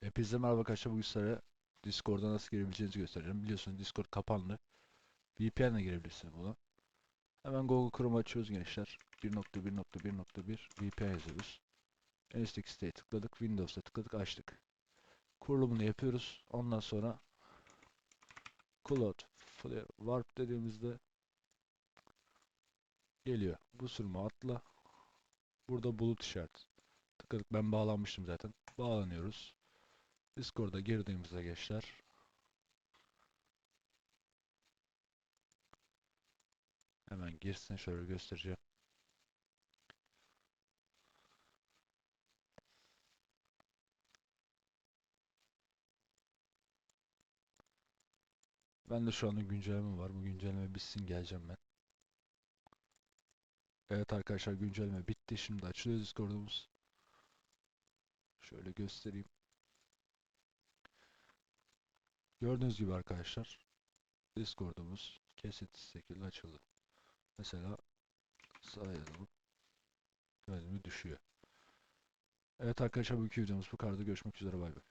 Hepinize merhaba arkadaşlar. Bugün sizlere Discord'a nasıl girebileceğinizi göstereceğim. Biliyorsunuz Discord kapandı. VPN ile girebilirsiniz buna. Hemen Google Chrome açıyoruz gençler. 1.1.1.1 VPN yazıyoruz. En üstteki siteye tıkladık. Windows'a tıkladık. Açtık. Kurulumunu yapıyoruz. Ondan sonra Cloud Flare Warp dediğimizde geliyor. Bu sürümü atla. Burada bulut işareti. Tıkladık. Ben bağlanmıştım zaten. Bağlanıyoruz. Discord'a girdiğimizde gençler hemen girsin şöyle göstereceğim. Ben de şu anda güncelleme var. Bu güncelleme bitsin geleceğim ben. Evet arkadaşlar güncelleme bitti. Şimdi açılıyor Discord'umuz. Şöyle göstereyim. Gördüğünüz gibi arkadaşlar Discord'umuz kesintisiz şekilde açıldı. Mesela sayalım. Gibi düşüyor. Evet arkadaşlar bu iki videomuz bu kadar. Görüşmek üzere bay bay.